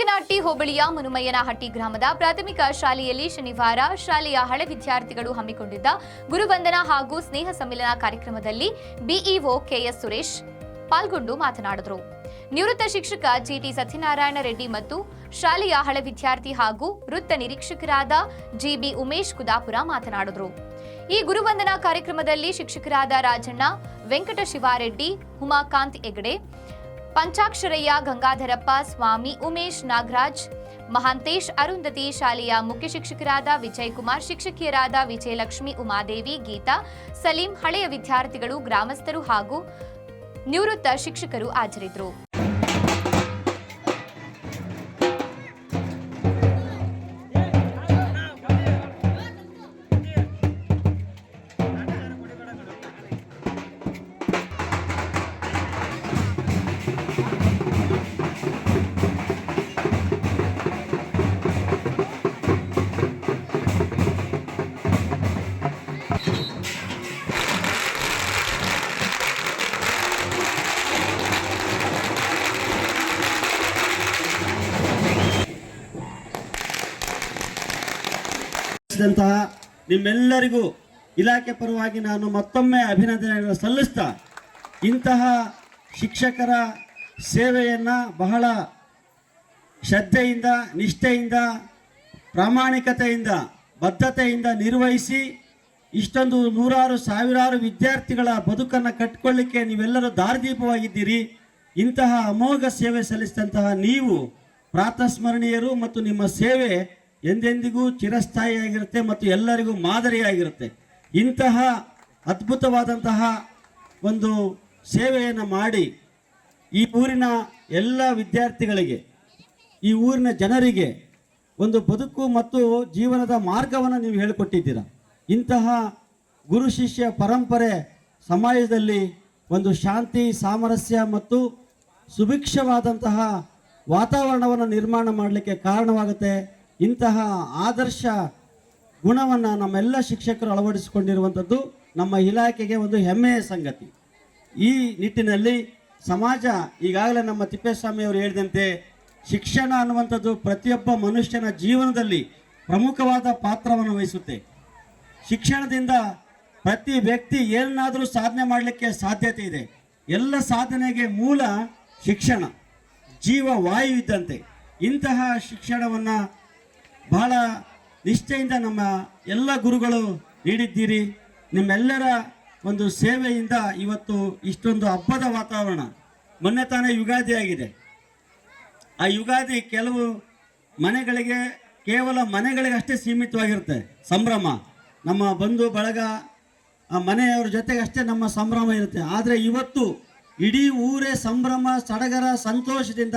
ಮನುಮಯ್ಯನಹಟ್ಟಿ ಗ್ರಾಮದ ಪ್ರಾಥಮಿಕ ಶಾಲೆಯಲ್ಲಿ ಶನಿವಾರ ಶಾಲೆಯ ಹಳೆ ವಿದ್ಯಾರ್ಥಿಗಳು ಹಮ್ಮಿಕೊಂಡಿದ್ದ ಗುರುವಂದನಾ ಹಾಗೂ ಸ್ನೇಹ ಸಮ್ಮಿಲನ ಕಾರ್ಯಕ್ರಮದಲ್ಲಿ ಬಿಇಒ ಕೆಎಸ್ ಸುರೇಶ್ ಪಾಲ್ಗೊಂಡು ಮಾತನಾಡಿದರು. ನಿವೃತ್ತ ಶಿಕ್ಷಕ ಜಿಟಿ ಸತ್ಯನಾರಾಯಣ ರೆಡ್ಡಿ ಮತ್ತು ಶಾಲೆಯ ಹಳೆ ವಿದ್ಯಾರ್ಥಿ ಹಾಗೂ ವೃತ್ತ ನಿರೀಕ್ಷಕರಾದ ಜಿಬಿ ಉಮೇಶ್ ಕುದಾಪುರ ಮಾತನಾಡಿದರು. ಈ ಗುರುವಂದನಾ ಕಾರ್ಯಕ್ರಮದಲ್ಲಿ ಶಿಕ್ಷಕರಾದ ರಾಜಣ್ಣ, ವೆಂಕಟ ಶಿವಾರೆಡ್ಡಿ, ಉಮಾಕಾಂತ್ ಹೆಗಡೆ ಪಂಚಾಕ್ಷರಯ್ಯ, ಗಂಗಾಧರಪ್ಪ, ಸ್ವಾಮಿ ಉಮೇಶ್, ನಾಗರಾಜ್, ಮಹಾಂತೇಶ್, ಅರುಂಧತಿ, ಶಾಲೆಯ ಮುಖ್ಯ ಶಿಕ್ಷಕರಾದ ವಿಜಯ್ ಕುಮಾರ್ ಶಿಕ್ಷಕಿಯರಾದ ವಿಜಯಲಕ್ಷ್ಮಿ, ಉಮಾದೇವಿ, ಗೀತಾ, ಸಲೀಂ, ಹಳೆಯ ವಿದ್ಯಾರ್ಥಿಗಳು, ಗ್ರಾಮಸ್ಥರು ಹಾಗೂ ನಿವೃತ್ತ ಶಿಕ್ಷಕರು ಹಾಜರಿದ್ದರು. ದಂತಹ ನಿಮ್ಮೆಲ್ಲರಿಗೂ ಇಲಾಖೆ ಪರವಾಗಿ ನಾನು ಮತ್ತೊಮ್ಮೆ ಅಭಿನಂದನೆಗಳನ್ನು ಸಲ್ಲಿಸ್ತಾ ಇಂತಹ ಶಿಕ್ಷಕರ ಸೇವೆಯನ್ನು ಬಹಳ ಶ್ರದ್ಧೆಯಿಂದ, ನಿಷ್ಠೆಯಿಂದ, ಪ್ರಾಮಾಣಿಕತೆಯಿಂದ, ಬದ್ಧತೆಯಿಂದ ನಿರ್ವಹಿಸಿ ಇಷ್ಟೊಂದು ನೂರಾರು, ಸಾವಿರಾರು ವಿದ್ಯಾರ್ಥಿಗಳ ಬದುಕನ್ನು ಕಟ್ಕೊಳ್ಳಿಕ್ಕೆ ನೀವೆಲ್ಲರೂ ದಾರಿದೀಪವಾಗಿದ್ದೀರಿ. ಇಂತಹ ಅಮೋಘ ಸೇವೆ ಸಲ್ಲಿಸಿದಂತಹ ನೀವು ಪ್ರಾತಸ್ಮರಣೀಯರು ಮತ್ತು ನಿಮ್ಮ ಸೇವೆ ಎಂದೆಂದಿಗೂ ಚಿರಸ್ಥಾಯಿಯಾಗಿರುತ್ತೆ ಮತ್ತು ಎಲ್ಲರಿಗೂ ಮಾದರಿಯಾಗಿರುತ್ತೆ. ಇಂತಹ ಅದ್ಭುತವಾದಂತಹ ಒಂದು ಸೇವೆಯನ್ನು ಮಾಡಿ ಈ ಊರಿನ ಎಲ್ಲ ವಿದ್ಯಾರ್ಥಿಗಳಿಗೆ, ಈ ಊರಿನ ಜನರಿಗೆ ಒಂದು ಬದುಕು ಮತ್ತು ಜೀವನದ ಮಾರ್ಗವನ್ನು ನೀವು ಹೇಳಿಕೊಟ್ಟಿದ್ದೀರಾ. ಇಂತಹ ಗುರು ಶಿಷ್ಯ ಪರಂಪರೆ ಸಮಾಜದಲ್ಲಿ ಒಂದು ಶಾಂತಿ, ಸಾಮರಸ್ಯ ಮತ್ತು ಸುಭಿಕ್ಷವಾದಂತಹ ವಾತಾವರಣವನ್ನು ನಿರ್ಮಾಣ ಮಾಡಲಿಕ್ಕೆ ಕಾರಣವಾಗುತ್ತೆ. ಇಂತಹ ಆದರ್ಶ ಗುಣವನ್ನು ನಮ್ಮೆಲ್ಲ ಶಿಕ್ಷಕರು ಅಳವಡಿಸಿಕೊಂಡಿರುವಂಥದ್ದು ನಮ್ಮ ಇಲಾಖೆಗೆ ಒಂದು ಹೆಮ್ಮೆಯ ಸಂಗತಿ. ಈ ನಿಟ್ಟಿನಲ್ಲಿ ಸಮಾಜ ಈಗಾಗಲೇ ನಮ್ಮ ತಿಪ್ಪೇಸ್ವಾಮಿ ಅವರು ಹೇಳಿದಂತೆ ಶಿಕ್ಷಣ ಅನ್ನುವಂಥದ್ದು ಪ್ರತಿಯೊಬ್ಬ ಮನುಷ್ಯನ ಜೀವನದಲ್ಲಿ ಪ್ರಮುಖವಾದ ಪಾತ್ರವನ್ನು ವಹಿಸುತ್ತೆ. ಶಿಕ್ಷಣದಿಂದ ಪ್ರತಿ ವ್ಯಕ್ತಿ ಏನಾದರೂ ಸಾಧನೆ ಮಾಡಲಿಕ್ಕೆ ಸಾಧ್ಯತೆ ಇದೆ. ಎಲ್ಲ ಸಾಧನೆಗೆ ಮೂಲ ಶಿಕ್ಷಣ, ಜೀವ ವಾಯು ಇದ್ದಂತೆ. ಇಂತಹ ಶಿಕ್ಷಣವನ್ನು ಬಹಳ ನಿಷ್ಠೆಯಿಂದ ನಮ್ಮ ಎಲ್ಲ ಗುರುಗಳು ನೀಡಿದ್ದೀರಿ. ನಿಮ್ಮೆಲ್ಲರ ಒಂದು ಸೇವೆಯಿಂದ ಇವತ್ತು ಇಷ್ಟೊಂದು ಹಬ್ಬದ ವಾತಾವರಣ ಮೊನ್ನೆ ತಾನೇ ಯುಗಾದಿ ಆಗಿದೆ. ಆ ಯುಗಾದಿ ಕೆಲವು ಮನೆಗಳಿಗೆ ಕೇವಲ ಮನೆಗಳಿಗೆ ಅಷ್ಟೇ ಸೀಮಿತವಾಗಿರುತ್ತೆ ಸಂಭ್ರಮ. ನಮ್ಮ ಬಂಧು ಬಳಗ ಆ ಮನೆಯವ್ರ ಜೊತೆಗೆ ಅಷ್ಟೇ ನಮ್ಮ ಸಂಭ್ರಮ ಇರುತ್ತೆ. ಆದರೆ ಇವತ್ತು ಇಡೀ ಊರೇ ಸಂಭ್ರಮ, ಸಡಗರ, ಸಂತೋಷದಿಂದ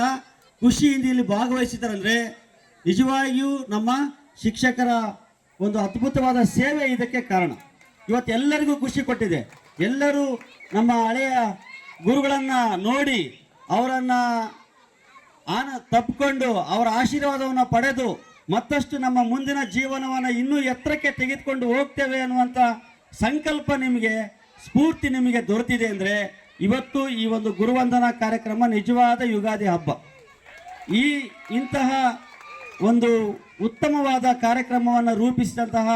ಖುಷಿಯಿಂದ ಇಲ್ಲಿ ಭಾಗವಹಿಸಿದಾರಂದ್ರೆ ನಿಜವಾಗಿಯೂ ನಮ್ಮ ಶಿಕ್ಷಕರ ಒಂದು ಅದ್ಭುತವಾದ ಸೇವೆ ಇದಕ್ಕೆ ಕಾರಣ. ಇವತ್ತು ಎಲ್ಲರಿಗೂ ಖುಷಿ ಕೊಟ್ಟಿದೆ. ಎಲ್ಲರೂ ನಮ್ಮ ಹಳೆಯ ಗುರುಗಳನ್ನು ನೋಡಿ ಅವರನ್ನು ಆನ ತಪ್ಪಿಕೊಂಡು ಅವರ ಆಶೀರ್ವಾದವನ್ನು ಪಡೆದು ಮತ್ತಷ್ಟು ನಮ್ಮ ಮುಂದಿನ ಜೀವನವನ್ನು ಇನ್ನೂ ಎತ್ತರಕ್ಕೆ ತೆಗೆದುಕೊಂಡು ಹೋಗ್ತೇವೆ ಅನ್ನುವಂಥ ಸಂಕಲ್ಪ ನಿಮಗೆ, ಸ್ಫೂರ್ತಿ ನಿಮಗೆ ದೊರೆತಿದೆ ಅಂದರೆ ಇವತ್ತು ಈ ಒಂದು ಗುರುವಂದನಾ ಕಾರ್ಯಕ್ರಮ ನಿಜವಾದ ಯುಗಾದಿ ಹಬ್ಬ. ಈ ಇಂತಹ ಒಂದು ಉತ್ತಮವಾದ ಕಾರ್ಯಕ್ರಮವನ್ನು ರೂಪಿಸಿದಂತಹ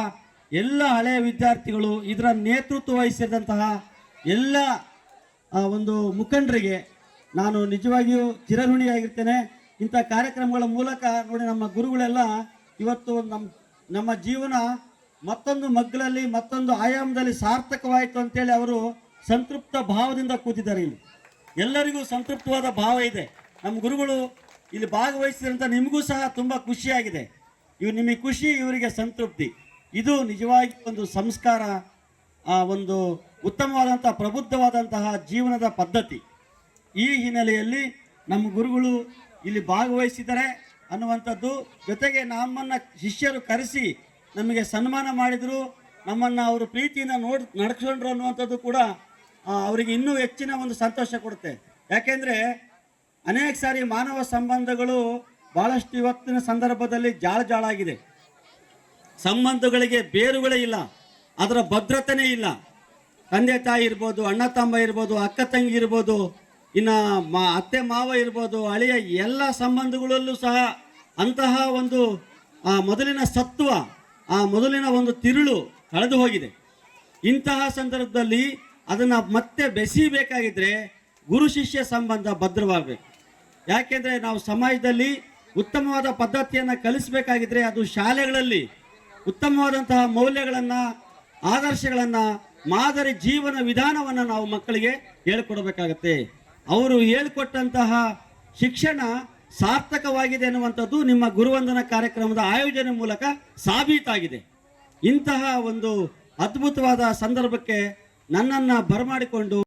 ಎಲ್ಲ ಹಳೆಯ ವಿದ್ಯಾರ್ಥಿಗಳು ಇದರ ನೇತೃತ್ವ ವಹಿಸಿದಂತಹ ಎಲ್ಲ ಒಂದು ಮುಖಂಡರಿಗೆ ನಾನು ನಿಜವಾಗಿಯೂ ಚಿರಋಣಿಯಾಗಿರ್ತೇನೆ. ಇಂಥ ಕಾರ್ಯಕ್ರಮಗಳ ಮೂಲಕ ನೋಡಿ ನಮ್ಮ ಗುರುಗಳೆಲ್ಲ ಇವತ್ತು ನಮ್ಮ ನಮ್ಮ ಜೀವನ ಮತ್ತೊಂದು ಮಗ್ಗಲಲ್ಲಿ, ಮತ್ತೊಂದು ಆಯಾಮದಲ್ಲಿ ಸಾರ್ಥಕವಾಯಿತು ಅಂತೇಳಿ ಅವರು ಸಂತೃಪ್ತ ಭಾವದಿಂದ ಕೂತಿದ್ದಾರೆ ಇಲ್ಲಿ. ಎಲ್ಲರಿಗೂ ಸಂತೃಪ್ತವಾದ ಭಾವ ಇದೆ. ನಮ್ಮ ಗುರುಗಳು ಇಲ್ಲಿ ಭಾಗವಹಿಸಿದಂಥ ನಿಮಗೂ ಸಹ ತುಂಬ ಖುಷಿಯಾಗಿದೆ. ಇವು ನಿಮಗೆ ಖುಷಿ, ಇವರಿಗೆ ಸಂತೃಪ್ತಿ. ಇದು ನಿಜವಾಗಿ ಒಂದು ಸಂಸ್ಕಾರ, ಆ, ಒಂದು ಉತ್ತಮವಾದಂಥ ಪ್ರಬುದ್ಧವಾದಂತಹ ಜೀವನದ ಪದ್ಧತಿ. ಈ ಹಿನ್ನೆಲೆಯಲ್ಲಿ ನಮ್ಮ ಗುರುಗಳು ಇಲ್ಲಿ ಭಾಗವಹಿಸಿದರೆ ಅನ್ನುವಂಥದ್ದು, ಜೊತೆಗೆ ನಮ್ಮನ್ನು ಶಿಷ್ಯರು ಕರೆಸಿ ನಮಗೆ ಸನ್ಮಾನ ಮಾಡಿದರು, ನಮ್ಮನ್ನು ಅವರು ಪ್ರೀತಿಯಿಂದ ನೋಡ್ ನಡ್ಕೊಂಡ್ರು ಅನ್ನುವಂಥದ್ದು ಕೂಡ ಅವರಿಗೆ ಇನ್ನೂ ಹೆಚ್ಚಿನ ಒಂದು ಸಂತೋಷ ಕೊಡುತ್ತೆ. ಯಾಕೆಂದರೆ ಅನೇಕ ಸಾರಿ ಮಾನವ ಸಂಬಂಧಗಳು ಭಾಳಷ್ಟು ಇವತ್ತಿನ ಸಂದರ್ಭದಲ್ಲಿ ಜಾಳ ಜಾಳಾಗಿದೆ. ಸಂಬಂಧಗಳಿಗೆ ಬೇರುಗಳೇ ಇಲ್ಲ, ಅದರ ಭದ್ರತೆನೇ ಇಲ್ಲ. ತಂದೆ ತಾಯಿ ಇರ್ಬೋದು, ಅಣ್ಣ ತಮ್ಮ ಇರ್ಬೋದು, ಅಕ್ಕ ತಂಗಿ ಇರ್ಬೋದು, ಇನ್ನು ಮಾ, ಅತ್ತೆ ಮಾವ ಇರ್ಬೋದು ಹಳೆಯ ಎಲ್ಲ ಸಂಬಂಧಗಳಲ್ಲೂ ಸಹ ಅಂತಹ ಒಂದು, ಆ, ಮೊದಲಿನ ಸತ್ವ, ಆ, ಮೊದಲಿನ ಒಂದು ತಿರುಳು ಕಳೆದು ಹೋಗಿದೆ. ಇಂತಹ ಸಂದರ್ಭದಲ್ಲಿ ಅದನ್ನು ಮತ್ತೆ ಬೆಸೀಬೇಕಾಗಿದ್ದರೆ ಗುರು ಶಿಷ್ಯ ಸಂಬಂಧ ಭದ್ರವಾಗಬೇಕು. ಯಾಕೆಂದರೆ ನಾವು ಸಮಾಜದಲ್ಲಿ ಉತ್ತಮವಾದ ಪದ್ಧತಿಯನ್ನು ಕಲಿಸಬೇಕಾಗಿದ್ರೆ ಅದು ಶಾಲೆಗಳಲ್ಲಿ ಉತ್ತಮವಾದಂತಹ ಮೌಲ್ಯಗಳನ್ನು, ಆದರ್ಶಗಳನ್ನು, ಮಾದರಿ ಜೀವನ ವಿಧಾನವನ್ನು ನಾವು ಮಕ್ಕಳಿಗೆ ಹೇಳ್ಕೊಡ್ಬೇಕಾಗತ್ತೆ. ಅವರು ಹೇಳ್ಕೊಟ್ಟಂತಹ ಶಿಕ್ಷಣ ಸಾರ್ಥಕವಾಗಿದೆ ಅನ್ನುವಂಥದ್ದು ನಿಮ್ಮ ಗುರುವಂದನ ಕಾರ್ಯಕ್ರಮದ ಆಯೋಜನೆ ಮೂಲಕ ಸಾಬೀತಾಗಿದೆ. ಇಂತಹ ಒಂದು ಅದ್ಭುತವಾದ ಸಂದರ್ಭಕ್ಕೆ ನನ್ನನ್ನು ಬರಮಾಡಿಕೊಂಡು